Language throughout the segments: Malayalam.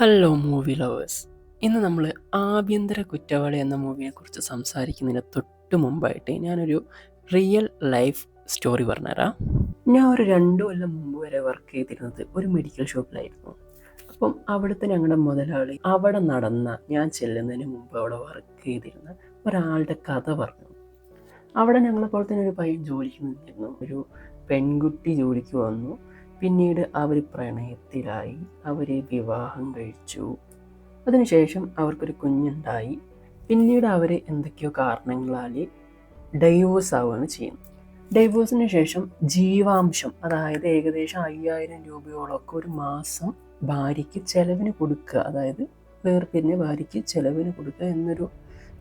ഹലോ മൂവി ലവേഴ്സ് ഇന്ന് നമ്മൾ ആഭ്യന്തര കുറ്റവാളി എന്ന മൂവിയെക്കുറിച്ച് സംസാരിക്കുന്നതിന് തൊട്ട് മുമ്പായിട്ട് ഞാനൊരു റിയൽ ലൈഫ് സ്റ്റോറി പറഞ്ഞുതരാം. ഞാൻ ഒരു രണ്ടു കൊല്ലം മുമ്പ് വരെ വർക്ക് ചെയ്തിരുന്നത് ഒരു മെഡിക്കൽ ഷോപ്പിലായിരുന്നു അപ്പം അവിടുത്തെ ഞങ്ങളുടെ മുതലാളി അവിടെ നടന്ന ഞാൻ ചെല്ലുന്നതിന് മുമ്പ് അവിടെ വർക്ക് ചെയ്തിരുന്ന ഒരാളുടെ കഥ പറഞ്ഞു. അവിടെ ഞങ്ങളെപ്പോലെ തന്നെ ഒരു പയ്യൻ ജോലിക്ക് നിന്നിരുന്നു. ഒരു പെൺകുട്ടി ജോലിക്ക് വന്നു. പിന്നീട് അവർ പ്രണയത്തിലായി. അവരെ വിവാഹം കഴിച്ചു. അതിനുശേഷം അവർക്കൊരു കുഞ്ഞുണ്ടായി. പിന്നീട് അവർ എന്തൊക്കെയോ കാരണങ്ങളാൽ ഡൈവോഴ്സ് ആവുകയാണ് ചെയ്യുന്നത്. ഡൈവോഴ്സിന് ശേഷം ജീവാംശം അതായത് ഏകദേശം അയ്യായിരം രൂപയോളമൊക്കെ ഒരു മാസം ഭാര്യയ്ക്ക് ചെലവിന് കൊടുക്കുക. അതായത് വേർപിരിഞ്ഞ ഭാര്യയ്ക്ക് ചെലവിന് കൊടുക്കുക എന്നൊരു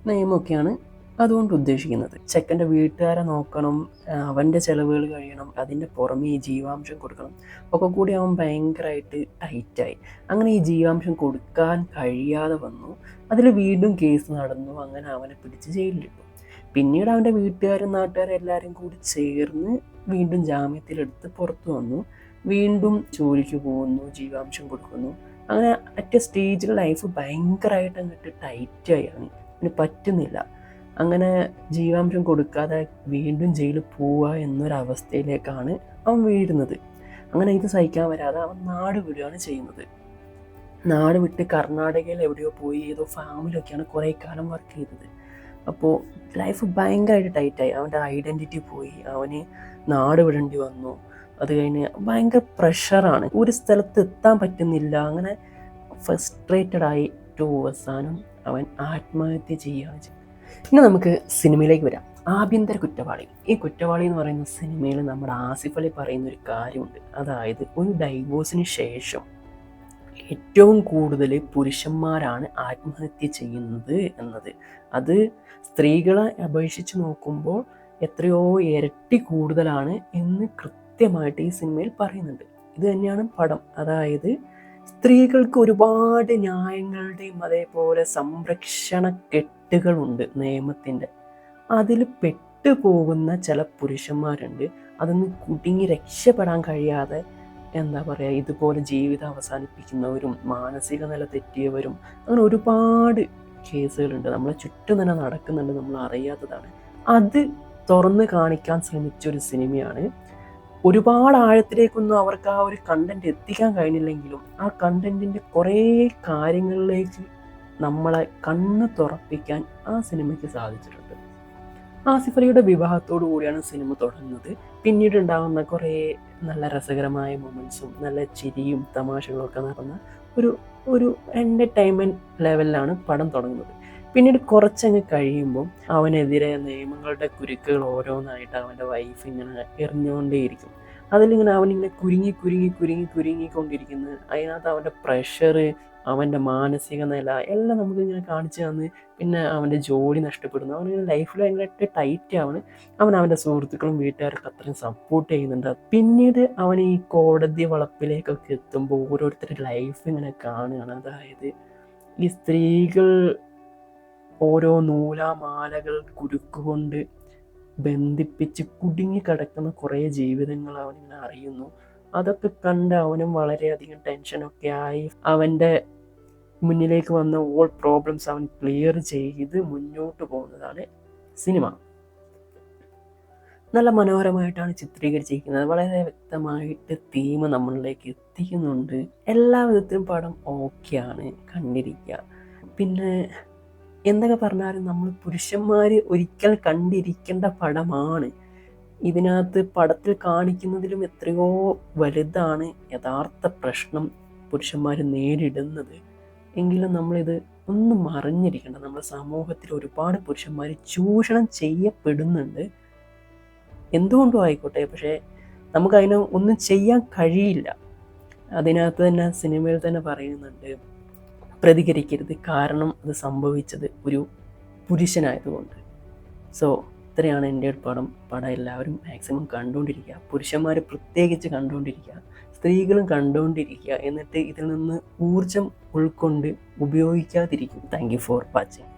നിയമമൊക്കെയാണ് അതുകൊണ്ട് ഉദ്ദേശിക്കുന്നത്. ചെക്കന്റെ വീട്ടുകാരെ നോക്കണം അവന്റെ ചിലവുകൾ കഴിയണം അതിന്റെ പുറമെ ഈ ജീവാംശം കൊടുക്കണം. ഒക്കെ കൂടി അവൻ ഭയങ്കരമായിട്ട് ടൈറ്റായി. അങ്ങനെ ഈ ജീവാംശം കൊടുക്കാൻ കഴിയാതെ വന്നു. അതിൽ വീണ്ടും കേസ് നടന്നു. അങ്ങനെ അവനെ പിടിച്ച് ജയിലിലിട്ടു. പിന്നീട് അവന്റെ വീട്ടുകാരും നാട്ടുകാരും എല്ലാവരും കൂടി ചേർന്ന് വീണ്ടും ജാമ്യത്തിലെടുത്ത് പുറത്തു വന്നു. വീണ്ടും ജോലിക്ക് പോകുന്നു ജീവാംശം കൊടുക്കുന്നു. അങ്ങനെ അറ്റ സ്റ്റേജിൽ ലൈഫ് ഭയങ്കരമായിട്ട് അങ്ങോട്ട് ടൈറ്റായാണ് അവന് പറ്റുന്നില്ല. അങ്ങനെ ജീവാംശം കൊടുക്കാതെ വീണ്ടും ജയിലിൽ പോവുക എന്നൊരവസ്ഥയിലേക്കാണ് അവൻ വീഴുന്നത്. അങ്ങനെ ഇത് സഹിക്കാൻ വരാതെ അവൻ നാട് വിടുകയാണ് ചെയ്യുന്നത്. നാട് വിട്ട് കർണാടകയിൽ എവിടെയോ പോയി ഏതോ ഫാമിലൊക്കെയാണ് കുറേ കാലം വർക്ക് ചെയ്തത്. അപ്പോൾ ലൈഫ് ഭയങ്കരമായിട്ട് ടൈറ്റായി അവന്റെ ഐഡന്റിറ്റി പോയി. അവന് നാട് വിടേണ്ടി വന്നു. അത് കഴിഞ്ഞ് ഭയങ്കര പ്രഷറാണ് ഒരു സ്ഥലത്ത് എത്താൻ പറ്റുന്നില്ല. അങ്ങനെ ഫ്രസ്ട്രേറ്റഡായി ഏറ്റവും അവസാനം അവൻ ആത്മഹത്യ ചെയ്യുകയാണ് ചെയ്തത്. ഇനി നമുക്ക് സിനിമയിലേക്ക് വരാം. ആഭ്യന്തര കുറ്റവാളി. ഈ കുറ്റവാളി എന്ന് പറയുന്ന സിനിമയിൽ നമ്മുടെ ആസിഫ് അലി പറയുന്ന ഒരു കാര്യമുണ്ട്. അതായത് ഒരു ഡൈവോഴ്സിന് ശേഷം ഏറ്റവും കൂടുതൽ പുരുഷന്മാരാണ് ആത്മഹത്യ ചെയ്യുന്നത് എന്നത്. അത് സ്ത്രീകളെ അപേക്ഷിച്ച് നോക്കുമ്പോൾ എത്രയോ ഇരട്ടി കൂടുതലാണ് എന്ന് കൃത്യമായിട്ട് ഈ സിനിമയിൽ പറയുന്നുണ്ട്. ഇത് തന്നെയാണ് പടം. അതായത് സ്ത്രീകൾക്ക് ഒരുപാട് ന്യായങ്ങളുടെയും അതേപോലെ സംരക്ഷണ കെട്ടുകളുണ്ട് നിയമത്തിന്റെ. അതിൽ പെട്ടുപോകുന്ന ചില പുരുഷന്മാരുണ്ട്. അതിന്ന് കുടുങ്ങി രക്ഷപ്പെടാൻ കഴിയാതെ എന്താ പറയുക ഇതുപോലെ ജീവിതം അവസാനിപ്പിക്കുന്നവരും മാനസിക നില തെറ്റിയവരും അങ്ങനെ ഒരുപാട് കേസുകളുണ്ട്. നമ്മളെ ചുറ്റും തന്നെ നടക്കുന്നുണ്ട് നമ്മൾ അറിയാത്തതാണ്. അത് തുറന്ന് കാണിക്കാൻ ശ്രമിച്ച ഒരു സിനിമയാണ് ഒരുപാട് ആഴത്തിലേക്കൊന്നും അവർക്ക് ആ ഒരു കണ്ടന്റ് എത്തിക്കാൻ കഴിഞ്ഞില്ലെങ്കിലും ആ കണ്ടന്റിന്റെ കുറേ കാര്യങ്ങളിലേക്ക് നമ്മളെ കണ്ണ് തുറപ്പിക്കാൻ ആ സിനിമയ്ക്ക് സാധിച്ചിട്ടുണ്ട്. ആസിഫ് അലിയുടെ വിവാഹത്തോടു കൂടിയാണ് സിനിമ തുടങ്ങുന്നത്. പിന്നീട് ഉണ്ടാകുന്ന കുറേ നല്ല രസകരമായ മൊമെന്റ്സും നല്ല ചിരിയും തമാശകളും ഒക്കെ നടന്ന ഒരു ഒരു എന്റർടൈൻമെന്റ് ലെവലിലാണ് പടം തുടങ്ങുന്നത്. പിന്നീട് കുറച്ചങ്ങ് കഴിയുമ്പോൾ അവനെതിരെ നിയമങ്ങളുടെ കുരുക്കുകൾ ഓരോന്നായിട്ട് അവന്റെ വൈഫ് ഇങ്ങനെ എറിഞ്ഞുകൊണ്ടേയിരിക്കും. അതിലിങ്ങനെ അവനിങ്ങനെ കുരുങ്ങി കുരുങ്ങി കുരുങ്ങി കുരുങ്ങിക്കൊണ്ടിരിക്കുന്നത് അതിനകത്ത് അവന്റെ പ്രഷർ അവന്റെ മാനസിക നില എല്ലാം നമുക്ക് ഇങ്ങനെ കാണിച്ചു തന്ന് പിന്നെ അവന്റെ ജോലി നഷ്ടപ്പെടുന്നു. അവനിങ്ങനെ ലൈഫിൽ ഭയങ്കരമായിട്ട് ടൈറ്റ് ആവണ് അവൻ അവന്റെ സുഹൃത്തുക്കളും വീട്ടുകാർക്ക് അത്രയും സപ്പോർട്ട് ചെയ്യുന്നുണ്ട്. പിന്നീട് അവൻ ഈ കോടതി വളപ്പിലേക്കൊക്കെ എത്തുമ്പോൾ ഓരോരുത്തരുടെ ലൈഫ് ഇങ്ങനെ കാണുകയാണ്. അതായത് ഈ സ്ത്രീകൾ ഓരോ നൂലാമാലകൾ കുരുക്കുകൊണ്ട് ബന്ധിപ്പിച്ച് കുടുങ്ങിക്കിടക്കുന്ന കുറേ ജീവിതങ്ങൾ അവനിങ്ങനെ അറിയുന്നു. അതൊക്കെ കണ്ട് അവനും വളരെയധികം ടെൻഷനൊക്കെ ആയി. അവന്റെ മുന്നിലേക്ക് വന്ന ഓൾ പ്രോബ്ലംസ് അവൻ ക്ലിയർ ചെയ്ത് മുന്നോട്ട് പോകുന്നതാണ് സിനിമ നല്ല മനോഹരമായിട്ടാണ് ചിത്രീകരിച്ചിരിക്കുന്നത്. വളരെ വ്യക്തമായിട്ട് തീം നമ്മളിലേക്ക് എത്തിക്കുന്നുണ്ട്. എല്ലാ വിധത്തിലും പടം ഓക്കെയാണ് കണ്ടിരിക്കുക. പിന്നെ എന്തൊക്കെ പറഞ്ഞാലും നമ്മൾ പുരുഷന്മാർ ഒരിക്കൽ കണ്ടിരിക്കേണ്ട പടമാണ്. ഇതിനകത്ത് പടത്തിൽ കാണിക്കുന്നതിലും എത്രയോ വലുതാണ് യഥാർത്ഥ പ്രശ്നം പുരുഷന്മാർ നേരിടുന്നത്. എങ്കിലും നമ്മളിത് ഒന്നും അറിഞ്ഞിരിക്കേണ്ട നമ്മുടെ സമൂഹത്തിൽ ഒരുപാട് പുരുഷന്മാർ ചൂഷണം ചെയ്യപ്പെടുന്നുണ്ട്. എന്തുകൊണ്ടും ആയിക്കോട്ടെ പക്ഷേ നമുക്കതിനെ ഒന്നും ചെയ്യാൻ കഴിയില്ല. അതിനകത്ത് തന്നെ സിനിമയിൽ തന്നെ പറയുന്നുണ്ട് പ്രതികരിക്കരുത്. കാരണം അത് സംഭവിച്ചത് ഒരു പുരുഷനായതുകൊണ്ട്. സോ ഇത്രയാണ് എന്റെ ഒരു പടം. പടം എല്ലാവരും മാക്സിമം കണ്ടുകൊണ്ടിരിക്കുക. പുരുഷന്മാർ പ്രത്യേകിച്ച് കണ്ടുകൊണ്ടിരിക്കുക. സ്ത്രീകളും കണ്ടുകൊണ്ടിരിക്കുക. എന്നിട്ട് ഇതിൽ നിന്ന് ഊർജം ഉൾക്കൊണ്ട് ഉപയോഗിക്കാതിരിക്കും. Thank you for watching